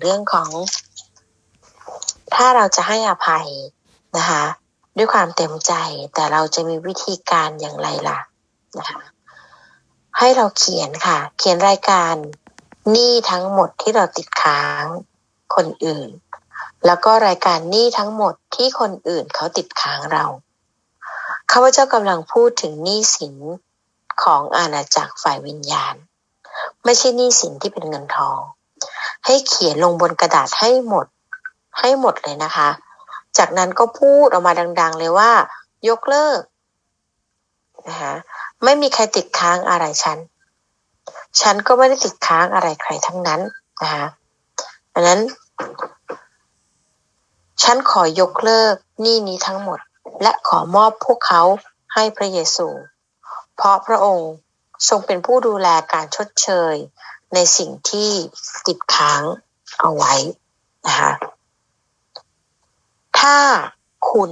เรื่องของ ถ้าเราจะให้อภัยนะคะ ด้วยความเต็มใจแต่เราจะมีวิธีการอย่างไรล่ะนะคะให้เราเขียนค่ะ เขียนรายการหนี้ทั้งหมดที่เราติดค้างคนอื่น แล้วก็รายการหนี้ทั้งหมดที่คนอื่นเขาติดค้างเราข้าพเจ้ากำลังพูดถึงหนี้สินของอาณาจักรฝ่ายวิญญาณ ไม่ใช่หนี้สินที่เป็นเงินทอง ให้เขียนลงบนกระดาษให้หมดให้หมดเลยนะคะ จากนั้นก็พูดออกมาดัง ๆ เลยว่า ยกเลิกนะคะไม่มีใครติดค้างอะไรฉัน ฉันก็ไม่ได้ติดค้างอะไรใครทั้งนั้นนะคะดังนั้น ฉันขอยกเลิกหนี้นี้ทั้งหมด และขอมอบพวกเขาให้พระเยซู เพราะพระองค์ทรงเป็นผู้ดูแลการชดเชย ในสิ่งที่ติดค้างเอาไว้นะคะถ้าคุณ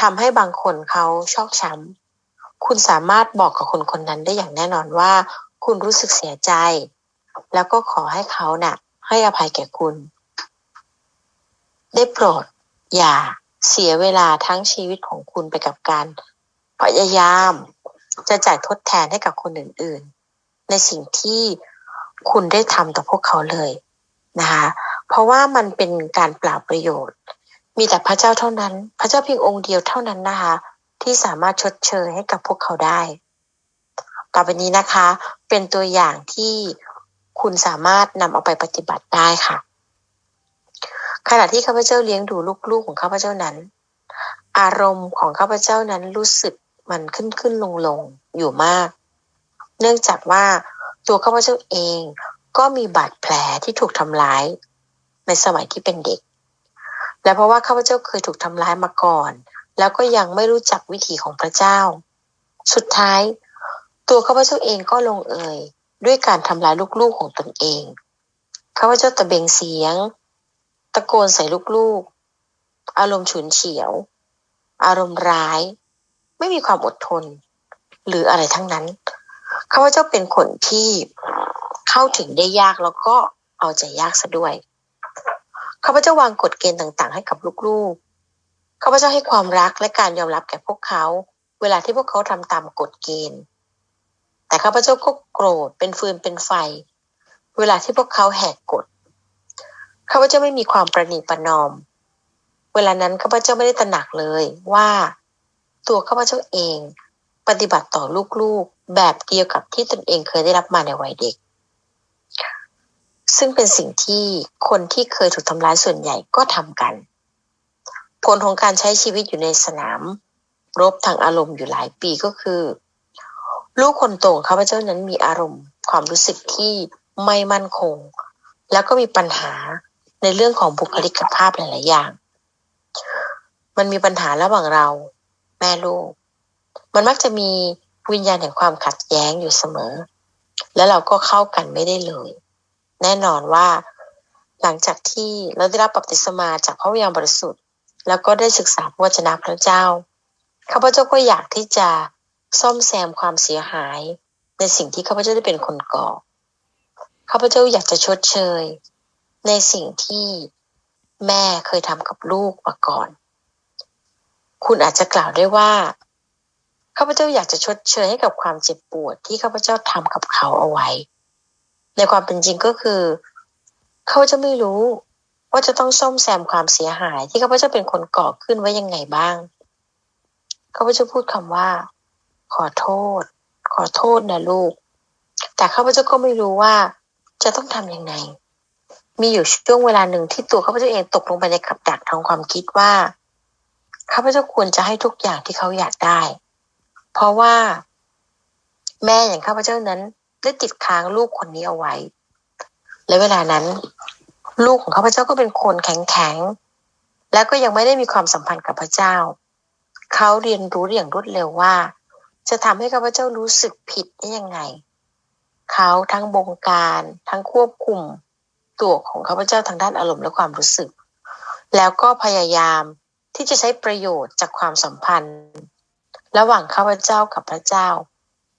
ทำให้บางคนเขาชอกช้ำคุณสามารถบอกกับคนคนนั้นได้อย่างแน่นอนว่า คุณรู้สึกเสียใจ แล้วก็ขอให้เขาเนะ่ะ ให้อภัยแก่คุณ ได้โปรด อย่าเสียเวลาทั้งชีวิตของคุณไปกับการพยายาม จะจ่ายทดแทนให้กับคนอื่น ๆ ในสิ่งที่ คุณได้ทำต่อพวกเขาเลยนะคะเพราะว่ามันเป็นการเปล่าประโยชน์ มีแต่พระเจ้าเท่านั้น พระเจ้าเพียงองค์เดียวเท่านั้นนะคะที่สามารถชดเชยให้กับพวกเขาได้ ต่อไปนี้นะคะ เป็นตัวอย่างที่คุณสามารถนำเอาไปปฏิบัติได้ค่ะ ขณะที่ข้าพเจ้าเลี้ยงดูลูกๆของข้าพเจ้านั้น อารมณ์ของข้าพเจ้านั้นรู้สึกมันขึ้นขึ้นลงลงอยู่มาก เนื่องจากว่า ตัวข้าพเจ้าเองก็มีบาดแผลที่ถูกทำร้ายในสมัยที่เป็นเด็ก และเพราะว่าข้าพเจ้าเคยถูกทำร้ายมาก่อน แล้วก็ยังไม่รู้จักวิถีของพระเจ้า สุดท้าย ตัวข้าพเจ้าเองก็ลงเอยด้วยการทำร้ายลูกๆของตนเองข้าพเจ้าตะเบงเสียง ตะโกนใส่ลูกๆ อารมณ์ฉุนเฉียว อารมณ์ร้าย ไม่มีความอดทน หรืออะไรทั้งนั้น ข้าพเจ้าเป็นคนที่เข้าถึงได้ยากแล้วก็เอาใจยากซะด้วยข้าพเจ้าวางกฎเกณฑ์ต่างๆ ให้กับลูกๆข้าพเจ้าให้ความรักและการยอมรับแก่พวกเขา เวลาที่พวกเขาทำตามกฎเกณฑ์ แต่ข้าพเจ้าก็โกรธเป็นฟืนเป็นไฟ เวลาที่พวกเขาแหกกฎข้าพเจ้าไม่มีความประนีประนอม เวลานั้นข้าพเจ้าไม่ได้ตระหนักเลยว่า ตัวข้าพเจ้าเอง ปฏิบัติต่อลูกๆ แบบเดียวกับที่ตนเองเคยได้รับมาในวัยเด็ก ซึ่งเป็นสิ่งที่คนที่เคยถูกทำร้ายส่วนใหญ่ก็ทำกัน ผลของการใช้ชีวิตอยู่ในสนาม รบทางอารมณ์อยู่หลายปีก็คือ ลูกคนโตของข้าพเจ้านั้นมีอารมณ์ความรู้สึกที่ไม่มั่นคง แล้วก็มีปัญหาในเรื่องของบุคลิกภาพหลาย ๆ อย่าง มันมีปัญหาระหว่างเรา แม่ลูก มันมักจะมี วิญญาณแห่งความขัดแย้งอยู่เสมอ แล้วเราก็เข้ากันไม่ได้เลย แน่นอนว่าหลังจากที่เราได้รับบัพติศมาจากพระวิญญาณบริสุทธิ์ แล้วก็ได้ศึกษาพระวจนะพระเจ้าข้าพเจ้าก็อยากที่จะซ่อมแซมความเสียหาย ในสิ่งที่ข้าพเจ้าได้เป็นคนก่อข้าพเจ้าอยากจะชดเชย ในสิ่งที่แม่เคยทำกับลูกมาก่อน คุณอาจจะกล่าวได้ว่า ข้าพเจ้าอยากจะชดเชยให้กับความเจ็บปวดที่ข้าพเจ้าทำกับเขาเอาไว้ ในความเป็นจริงก็คือเขาจะไม่รู้ว่าจะต้องซ่อมแซมความเสียหาย ที่ข้าพเจ้าเป็นคนก่อขึ้นไว้ยังไงบ้างข้าพเจ้าพูดคำว่า ขอโทษ ขอโทษนะลูก แต่ข้าพเจ้าก็ไม่รู้ว่าจะต้องทํำยังไง มีอยู่ช่วงเวลาหนึ่งที่ตัวข้าพเจ้าเองตกลงไปในกับดักทางความคิดว่าข้าพเจ้าควรจะให้ทุกอย่างที่เขาอยากได้ เพราะว่า แม่อย่างข้าพเจ้านั้น ได้ติดค้างลูกคนนี้เอาไว้ และเวลานั้น ลูกของข้าพเจ้าก็เป็นคนแข็งแข็งและก็ยังไม่ได้มีความสัมพันธ์กับพระเจ้า เขาเรียนรู้อย่างรวดเร็วว่า จะทำให้ข้าพเจ้ารู้สึกผิดได้ยังไง เขาทั้งบงการทั้งควบคุมตัวของข้าพเจ้าทางด้านอารมณ์และความรู้สึก แล้วก็พยายามที่จะใช้ประโยชน์จากความสัมพันธ์ ระหว่างข้าพเจ้ากับพระเจ้า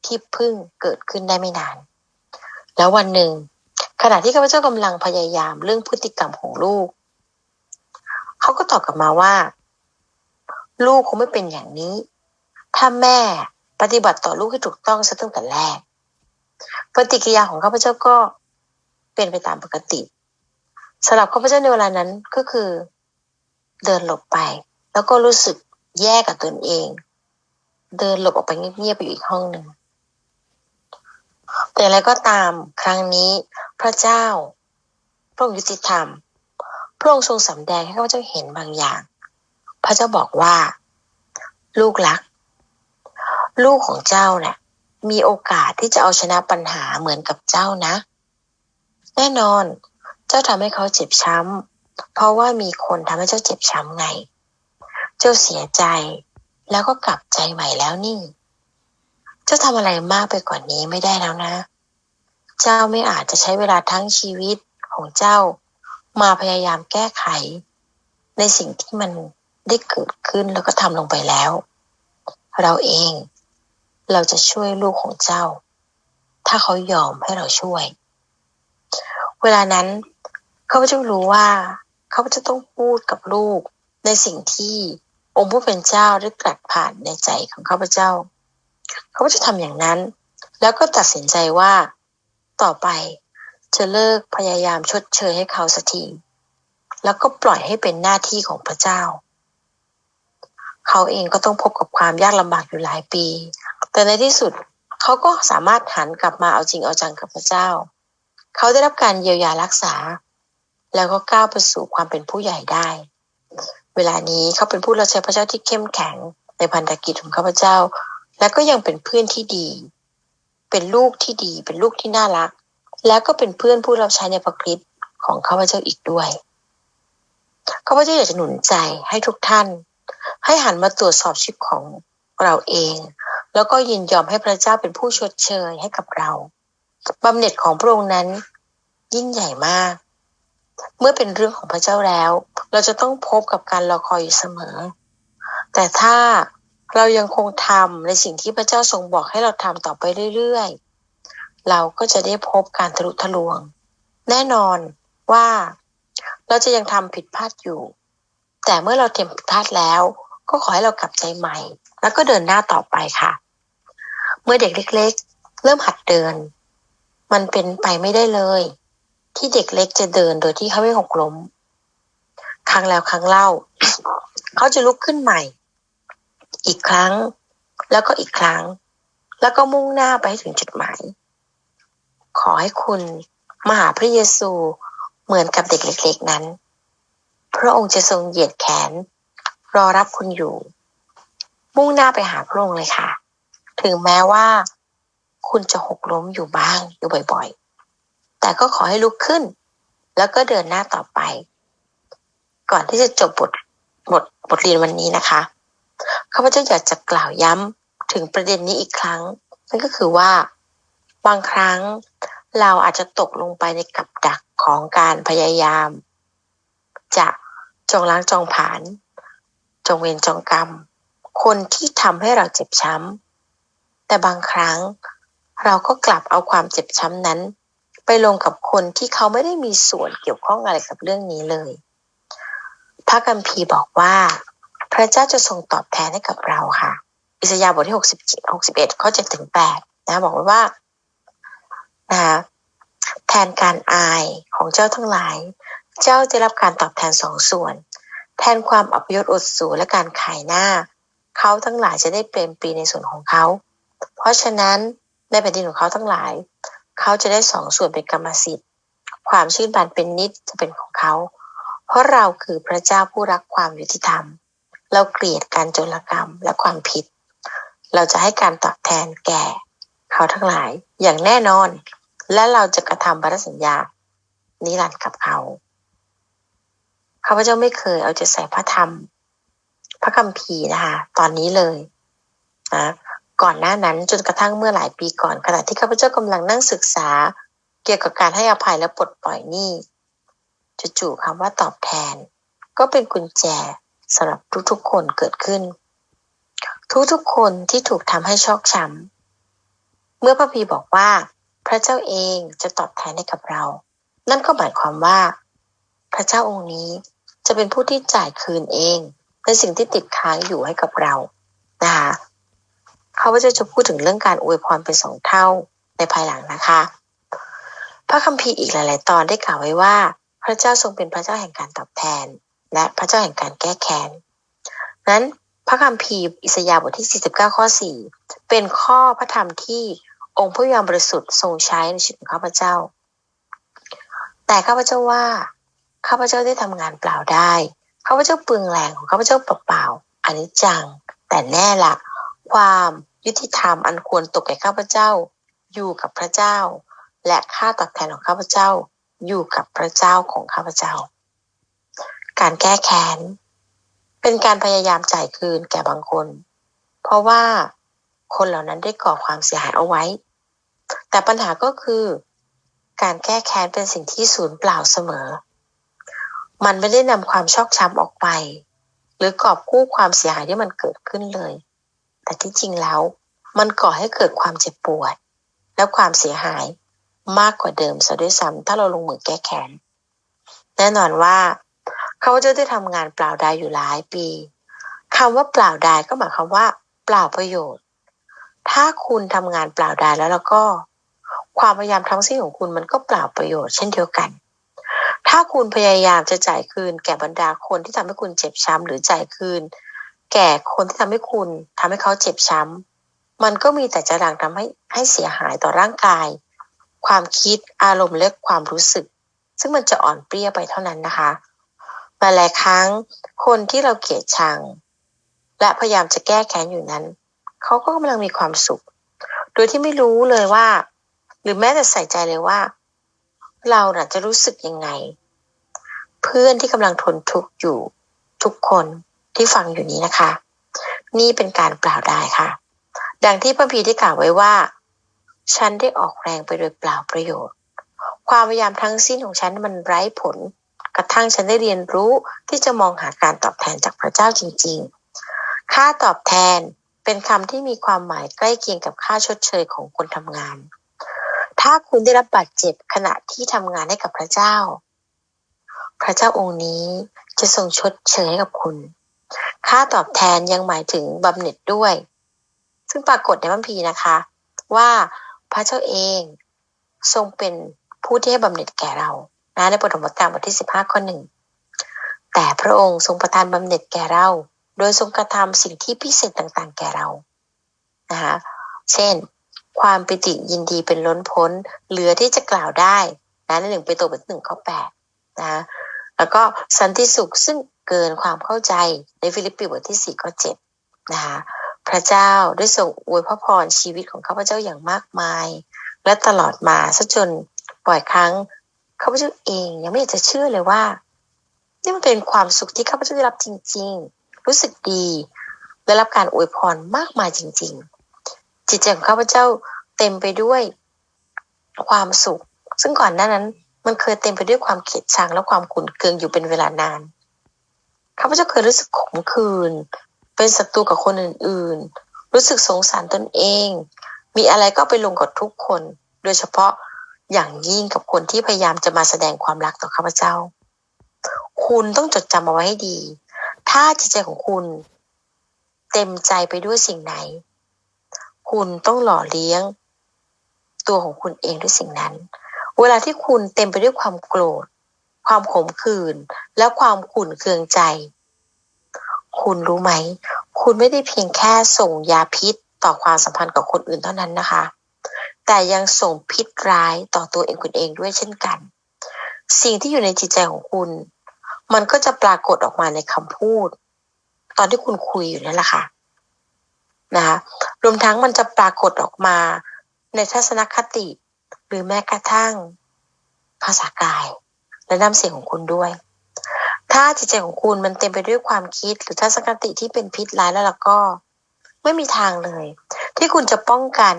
ที่เพิ่งเกิดขึ้นได้ไม่นาน แล้ววันหนึ่ง ขณะที่ข้าพเจ้ากำลังพยายามเรื่องพฤติกรรมของลูก เขาก็ตอบกลับมาว่า ลูกคงไม่เป็นอย่างนี้ ถ้าแม่ปฏิบัติต่อลูกให้ถูกต้องซะตั้งแต่แรก ปฏิกิริยาของข้าพเจ้าก็เป็นไปตามปกติสำหรับข้าพเจ้าในเวลานั้นก็คือ เดินหลบไป แล้วก็รู้สึกแย่กับตนเอง เดินหลบออกไปเงียบๆไปอยู่อีกห้องหนึ่ง แต่อะไรก็ตามครั้งนี้พระเจ้า พระองค์ยุติธรรม พระองค์ทรงสำแดงให้ข้าพเจ้าเห็นบางอย่าง พระเจ้าบอกว่า ลูกรัก ลูกของเจ้าเนะ่ยมีโอกาสที่จะเอาชนะปัญหาเหมือนกับเจ้านะ แน่นอน เจ้าทำให้เขาเจ็บช้ำเพราะว่ามีคนทำให้เจ้าเจ็บช้ำไง เจ้าเสียใจ แล้วก็กลับใจใหม่แล้วนี่ เจ้าทำอะไรมากไปกว่านนี้ไม่ได้แล้วนะ เจ้าไม่อาจจะใช้เวลาทั้งชีวิตของเจ้า มาพยายามแก้ไข ในสิ่งที่มันได้เกิดขึ้นแล้วก็ทำลงไปแล้ว เราเองเราจะช่วยลูกของเจ้า ถ้าเขายอมให้เราช่วย เวลานั้นเขาจะรู้ว่าเขาจะต้องพูดกับลูกในสิ่งที่ องค์ผู้เป็นเจ้าได้ตรัสผ่านในใจของข้าพเจ้าเขาจะทำอย่างนั้น แล้วก็ตัดสินใจว่าต่อไปจะเลิกพยายามชดเชยให้เขาสักทีแล้วก็ปล่อยให้เป็นหน้าที่ของพระเจ้า เขาเองก็ต้องพบกับความยากลำบากอยู่หลายปี แต่ในที่สุดเขาก็สามารถหันกลับมาเอาจริงเอาจังกับพระเจ้า เขาได้รับการเยียวยารักษา แล้วก็ก้าวไปสู่ความเป็นผู้ใหญ่ได้ เวลานี้เขาเป็นผู้รับใช้พระเจ้าที่เข้มแข็งในพันธกิจของข้าพเจ้า และก็ยังเป็นเพื่อนที่ดี เป็นลูกที่ดี เป็นลูกที่น่ารัก แล้วก็เป็นเพื่อนผู้รับใช้ในพระคริสต์ของข้าพเจ้าอีกด้วยข้าพเจ้าอยากจะหนุนใจให้ทุกท่าน ให้หันมาตรวจสอบชีวิตของเราเอง แล้วก็ยินยอมให้พระเจ้าเป็นผู้ชดเชยให้กับเราบำเหน็จของพระองค์นั้น ยิ่งใหญ่มาก เมื่อเป็นเรื่องของพระเจ้าแล้ว เราจะต้องพบกับการรอคอยอยู่เสมอ แต่ถ้าเรายังคงทำในสิ่งที่พระเจ้าทรงบอกให้เราทำต่อไปเรื่อยๆ เราก็จะได้พบการทะลุทะลวง แน่นอนว่าเราจะยังทำผิดพลาดอยู่ แต่เมื่อเราเทมผิดพลาดแล้ว ก็ขอให้เรากลับใจใหม่ แล้วก็เดินหน้าต่อไปค่ะ เมื่อเด็กเล็ก ๆ เริ่มหัดเดิน มันเป็นไปไม่ได้เลย ที่เด็กเล็กจะเดินโดยที่เขาไม่หกล้ม ครั้งแล้วครั้งเล่า เขาจะลุกขึ้นใหม่ อีกครั้ง แล้วก็อีกครั้ง แล้วก็มุ่งหน้าไปถึงจุดหมาย ขอให้คุณมาหาพระเยซูเหมือนกับเด็กเล็กๆนั้น พระองค์จะทรงเหยียดแขน รอรับคุณอยู่ มุ่งหน้าไปหาพระองค์เลยค่ะ ถึงแม้ว่า คุณจะหกล้มอยู่บ้างอยู่บ่อยๆ แต่ก็ขอให้ลุกขึ้น แล้วก็เดินหน้าต่อไป ก่อนที่จะจบบทบทบทเรียนวันนี้นะคะข้าพเจ้าอยากจะกล่าวย้ำถึงประเด็นนี้อีกครั้ง นั่นก็คือว่า บางครั้งเราอาจจะตกลงไปในกับดักของการพยายาม จะจองล้างจองผานจองเวรจองกรรม คนที่ทำให้เราเจ็บช้ำ แต่บางครั้งเราก็กลับเอาความเจ็บช้ำนั้น ไปลงกับคนที่เขาไม่ได้มีส่วนเกี่ยวข้องอะไรกับเรื่องนี้เลย พระกัมพีบอกว่า พระเจ้าจะทรงตอบแทนให้กับเราค่ะ อิสยาห์บทที่60 61ข้อ7ถึง8นะบอกว่านะแทนการอายของเจ้าทั้งหลาย เจ้าจะรับการตอบแทนสองส่วน แทนความอับยศอดสูและการขายหน้า เขาทั้งหลายจะได้เปรมปีในส่วนของเขา เพราะฉะนั้นในแผ่นดินของเขาทั้งหลาย เขาจะได้สองส่วนเป็นกรรมสิทธิ์ ความชื่นบานเป็นนิดจะเป็นของเขา เพราะเราคือพระเจ้าผู้รักความยุติธรรม เราเกลียดการโจรกรรมและความผิด เราจะให้การตอบแทนแก่ เขาทั้งหลายอย่างแน่นอน และเราจะกระทำบัตสัญญานิรันดร์กับเขาข้าพเจ้าไม่เคยเอาจะใส่พระธรรม พระคัมภีร์นะคะตอนนี้เลยนะก่อนหน้านั้นจนกระทั่งเมื่อหลายปีก่อนขณะที่ข้าพเจ้ากำลังนั่งศึกษา เกี่ยวกับการให้อภัยและปลดปล่อยหนี้ จู่ๆคำว่าตอบแทน ก็เป็นกุญแจสำหรับทุกๆคนเกิดขึ้น ทุกๆคนที่ถูกทำให้ชอกช้ำเมื่อพระพีบอกว่า พระเจ้าเองจะตอบแทนให้กับเรา นั่นก็หมายความว่า พระเจ้าองค์นี้จะเป็นผู้ที่จ่ายคืนเองในสิ่งที่ติดค้างอยู่ให้กับเรานะคะเขาจะจะพูดถึงเรื่องการอวยพรเป็นสองเท่าในภายหลังนะคะ พระคัมภีร์อีกหลาย ๆ ตอนได้กล่าวไว้ว่า พระเจ้าทรงเป็นพระเจ้าแห่งการตอบแทน และพระเจ้าแห่งการแก้แค้นนั้นพระคัมภีร์อิสยาห์บทที่ 49 ข้อ 4 เป็นข้อพระธรรมที่องค์พระยามบริสุทธิ์ทรงใช้ในชีวิตของข้าพเจ้า แต่ข้าพเจ้าว่าข้าพเจ้าได้ทำงานเปล่าได้ข้าพเจ้าเปลืองแรงของข้าพเจ้าเปล่าๆอันนี้จัง แต่แน่ละความยุติธรรมอันควรตกแก่ข้าพเจ้า อยู่กับพระเจ้า และค่าตอบแทนของข้าพเจ้า อยู่กับพระเจ้าของข้าพเจ้า การแก้แค้น เป็นการพยายามจ่ายคืนแก่บางคน เพราะว่าคนเหล่านั้นได้ก่อความเสียหายเอาไว้ แต่ปัญหาก็คือ การแก้แค้นเป็นสิ่งที่สูญเปล่าเสมอ มันไม่ได้นำความชอกช้ำออกไป หรือกอบกู้ความเสียหายที่มันเกิดขึ้นเลย แต่ที่จริงแล้ว มันก่อให้เกิดความเจ็บปวด และความเสียหาย มากกว่าเดิมซะด้วยซ้ำถ้าเราลงมือแก้แค้นแน่นอนว่าเขาจะได้ทำงานเปล่าดายอยู่หลายปีคำว่าเปล่าดายก็หมายความว่า เปล่าประโยชน์ ถ้าคุณทำงานเปล่าดายแล้วแล้วก็ ความพยายามทั้งสิ้นของคุณมันก็เปล่าประโยชน์เช่นเดียวกัน ถ้าคุณพยายามจะจ่ายคืน แก่บรรดาคนที่ทำให้คุณเจ็บช้ำหรือจ่ายคืน แก่คนที่ทำให้คุณทำให้เขาเจ็บช้ำมันก็มีแต่จะดังทำให้ให้เสียหายต่อร่างกาย ความคิดอารมณ์และความรู้สึก ซึ่งมันจะอ่อนเปรี้ยไปเท่านั้นนะคะหลายครั้งคนที่เราเกลียดชัง และพยายามจะแก้แค้นอยู่นั้น เขาก็กำลังมีความสุข โดยที่ไม่รู้เลยว่า หรือแม้แต่ใส่ใจเลยว่า เราจะรู้สึกยังไง เพื่อนที่กำลังทนทุกข์อยู่ทุกคนที่ฟังอยู่นี้นะคะ นี่เป็นการเปล่าได้ค่ะ ดังที่พระพีได้กล่าวไว้ว่า ฉันได้ออกแรงไปโดยเปล่าประโยชน์ ความพยายามทั้งสิ้นของฉันมันไร้ผล กระทั่งฉันได้เรียนรู้ที่จะมองหาการตอบแทนจากพระเจ้าจริง ๆ ค่าตอบแทนเป็นคำที่มีความหมายใกล้เคียงกับค่าชดเชยของคนทำงาน ถ้าคุณได้รับบาดเจ็บขณะที่ทำงานให้กับพระเจ้า พระเจ้าองค์นี้จะทรงชดเชยให้กับคุณ ค่าตอบแทนยังหมายถึงบำเหน็จด้วย ซึ่งปรากฏในพระพีนะคะว่า พระเจ้าเอง ทรงเป็นผู้ที่ให้บำเหน็จแก่เรานะในบทธรรมกาบทที่สิบห้าข้อหนึ่งแต่พระองค์ทรงประทานบำเหน็จแก่เรา โดยทรงกระทำสิ่งที่พิเศษต่างๆ แก่เรานะคะเช่น ความปิติยินดีเป็นล้นพ้น เหลือที่จะกล่าวได้นะในหนึ่งไปตัวบทหนึ่งข้อแปดนะแล้วก็สันติสุขซึ่งเกินความเข้าใจในฟิลิปปีบทที่สี่ข้อเจ็ดนะคะ พระเจ้าได้ทรงอวยพระพรชีวิตของข้าพเจ้าอย่างมากมาย และตลอดมาซะจนปล่อยครั้งข้าพเจ้าเองยังไม่อยากจะเชื่อเลยว่านี่มันเป็นความสุขที่ข้าพเจ้าได้รับจริง ๆ รู้สึกดีได้รับการอวยพรมากมายจริง ๆ จิตใจของข้าพเจ้าเต็มไปด้วยความสุข ซึ่งก่อนหน้านั้น มันเคยเต็มไปด้วยความเกลียดชังและความขุ่นเคืองอยู่เป็นเวลานานข้าพเจ้าเคยรู้สึกขมขื่น เป็นศัตรูกับคนอื่นๆ รู้สึกสงสารตนเอง มีอะไรก็ไปลงกับทุกคน โดยเฉพาะอย่างยิ่งกับคนที่พยายามจะมาแสดงความรักต่อข้าพเจ้า คุณต้องจดจำเอาไว้ให้ดี ถ้าจิตใจของคุณ เต็มใจไปด้วยสิ่งไหน คุณต้องหล่อเลี้ยง ตัวของคุณเองด้วยสิ่งนั้น เวลาที่คุณเต็มไปด้วยความโกรธ ความขมขื่นและความขุ่นเคืองใจ คุณรู้ไหม คุณไม่ได้เพียงแค่ส่งยาพิษต่อความสัมพันธ์กับคนอื่นเท่านั้นนะคะ แต่ยังส่งพิษร้ายต่อตัวเองคุณเองด้วยเช่นกัน สิ่งที่อยู่ในจิตใจของคุณ มันก็จะปรากฏออกมาในคำพูด ตอนที่คุณคุยอยู่นั่นแหละค่ะนะคะรวมทั้งมันจะปรากฏออกมาในทัศนคติ หรือแม้กระทั่งภาษากาย และน้ำเสียงของคุณด้วย ถ้าจิตใจของคุณมันเต็มไปด้วยความคิด หรือทัศนคติที่เป็นพิษร้ายแล้วล่ะก็ ไม่มีทางเลย ที่คุณจะป้องกัน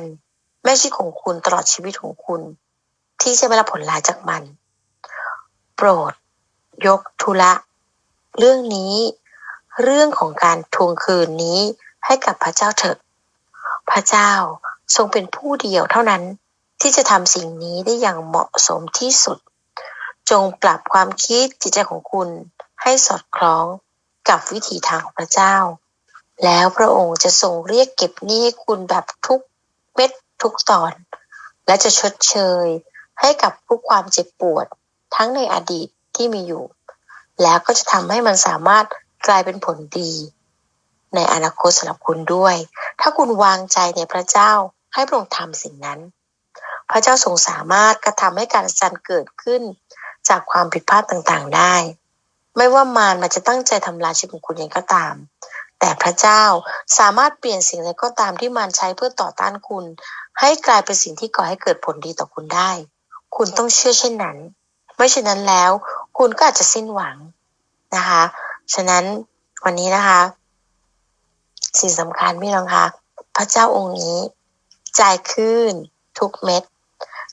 แม่ชีวิตของคุณตลอดชีวิตของคุณ ที่จะไม่รับผลร้ายจากมัน โปรด ยกทุละ เรื่องนี้ เรื่องของการทวงคืนนี้ให้กับพระเจ้าเถิดพระเจ้าทรงเป็นผู้เดียวเท่านั้นที่จะทำสิ่งนี้ได้อย่างเหมาะสมที่สุด จงปรับความคิดจิตใจของคุณให้สอดคล้องกับวิถีทางของพระเจ้า แล้วพระองค์จะทรงเรียกเก็บหนี้คุณแบบทุกเม็ดทุกตอน และจะชดเชยให้กับทุกความเจ็บปวดทั้งในอดีตที่มีอยู่ แล้วก็จะทำให้มันสามารถกลายเป็นผลดี ในอนาคตสำหรับคุณด้วย ถ้าคุณวางใจในพระเจ้าให้พระองค์ทำสิ่งนั้น พระเจ้าทรงสามารถกระทำให้การสันเกิดขึ้น จากความผิดพลาดต่างๆได้ ไม่ว่ามารมันจะตั้งใจทำลายชีวิตของคุณยังก็ตาม แต่พระเจ้าสามารถเปลี่ยนสิ่งใดก็ตามที่มารใช้เพื่อต่อต้านคุณ ให้กลายเป็นสิ่งที่ก่อให้เกิดผลดีต่อคุณได้ คุณต้องเชื่อเช่นนั้น ไม่เช่นนั้นแล้ว คุณก็อาจจะสิ้นหวังนะคะ ฉะนั้นวันนี้นะคะ สิ่งสำคัญพี่น้องคะพระเจ้าองค์นี้จ่ายคืนทุกเม็ด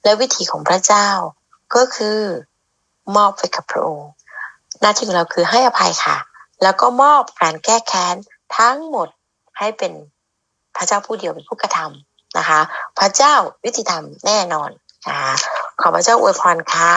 และวิธีของพระเจ้าก็คือ มอบไปกับพระองค์หน้าที่ของเราคือให้อภัยค่ะ แล้วก็มอบการแก้แค้นทั้งหมดให้เป็นพระเจ้าผู้เดียวเป็นผู้กระทำนะคะ พระเจ้ายุติธรรมแน่นอนนะคะขอพระเจ้าอวยพรค่ะ